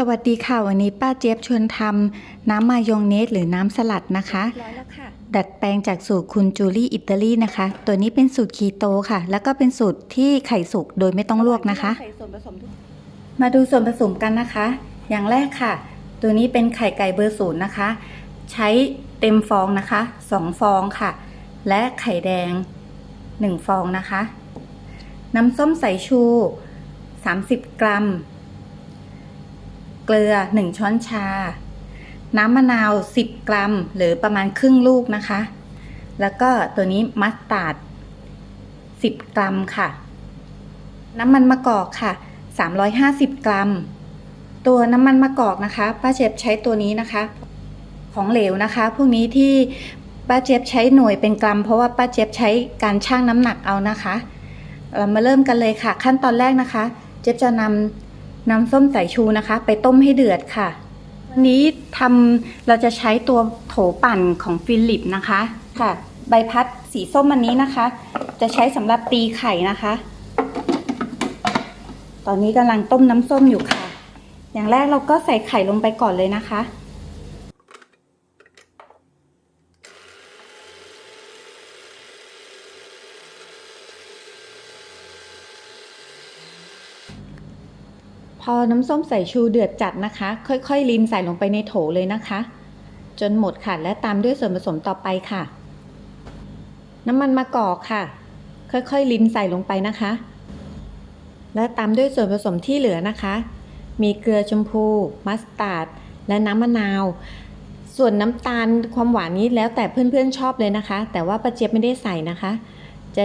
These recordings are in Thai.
สวัสดีค่ะ วันนี้ป้าเจี๊ยบชวนทำน้ำมายองเนสหรือน้ำสลัดนะคะร้อยแล้วค่ะ ดัดแปลงจากสูตรคุณจูลี่อิตาลีนะคะ ตัวนี้เป็นสูตรคีโตค่ะ แล้วก็เป็นสูตรที่ไข่สุกโดยไม่ต้องลวกนะคะ ใส่ส่วนผสมทุกมาดูส่วนผสมกันนะคะ อย่างแรกค่ะ ตัวนี้เป็นไข่ไก่เบอร์ศูนย์นะคะ ใช้เต็มฟองนะคะ2ฟองค่ะ และไข่แดง1ฟองนะคะ น้ำส้มสายชู 30 กรัม เกลือ 1 ช้อนชา น้ำมะนาว 10 กรัม หรือประมาณครึ่งลูกนะคะ แล้วก็ตัวนี้มัสตาร์ด 10 กรัมค่ะ น้ำมันมะกอกค่ะ 350 กรัม ตัวน้ำมันมะกอกนะคะ ป้าเจ็บใช้ตัวนี้นะคะ ของเหลวนะคะ พวกนี้ที่ป้าเจ็บใช้หน่วยเป็นกรัม เพราะว่าป้าเจ็บใช้การชั่งน้ำหนักเอานะคะ เรามาเริ่มกันเลยค่ะ ขั้นตอนแรกนะคะ เจ็บจะนำ น้ำส้มสายชูนะคะ ไปต้มให้เดือดค่ะ วันนี้ทำเราจะใช้ตัวโถปั่นของฟิลิปนะคะค่ะ ใบพัดสีส้มอันนี้นะคะ จะใช้สำหรับตีไข่นะคะ ตอนนี้กำลังต้มน้ำส้มอยู่ค่ะ อย่างแรกเราก็ใส่ไข่ลงไปก่อนเลยนะคะ อน้ำส้มสายชูเดือดจัดนะคะ ค่อยๆรินใส่ลงไปในโถเลยนะคะ จนหมดค่ะ และตามด้วยส่วนผสมต่อไปค่ะ น้ำมันมะกอกค่ะ ค่อยๆรินใส่ลงไปนะคะ และตามด้วยส่วนผสมที่เหลือนะคะ มีเกลือชมพู มัสตาร์ด และน้ำมะนาว ส่วนน้ำตาลความหวานนี้แล้วแต่เพื่อนๆชอบเลยนะคะ แต่ว่าป้าเจี๊ยบไม่ได้ใส่นะคะ จะ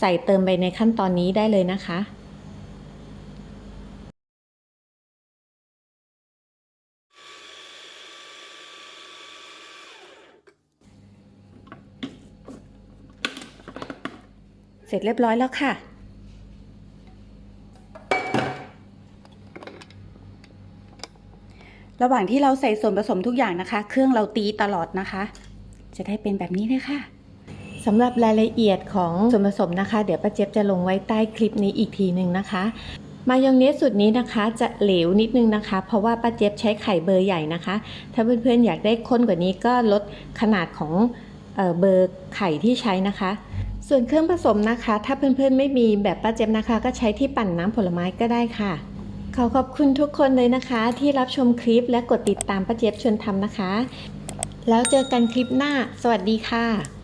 ใส่เติมไปในขั้นตอนนี้ได้เลยนะคะ สร็จเรียบร้อยแล้วค่ะ ระหว่างที่เราใส่ส่วนผสมทุกอย่างนะคะ เครื่องเราตีตลอดนะคะ จะได้เป็นแบบนี้เลยค่ะสำหรับรายละเอียดของส่วนผสมนะคะ เดี๋ยวป้าเจี๊ยบจะลงไว้ใต้คลิปนี้อีกทีหนึ่งนะคะมายองเนสสูตรนี้นะคะจะเหลวนิดนึงนะคะ เพราะว่าป้าเจี๊ยบใช้ไข่เบอร์ใหญ่นะคะ ถ้าเพื่อนๆอยากได้ข้นกว่านี้ก็ลดขนาดของเออเบอร์ไข่ที่ใช้นะคะ ส่วนเครื่องผสมนะคะ ถ้าเพื่อนๆไม่มีแบบป้าเจ็บนะคะ ก็ใช้ที่ปั่นน้ำผลไม้ก็ได้ค่ะ ขอขอบคุณทุกคนเลยนะคะ ที่รับชมคลิปและกดติดตามป้าเจ็บชวนทำนะคะ แล้วเจอกันคลิปหน้า สวัสดีค่ะ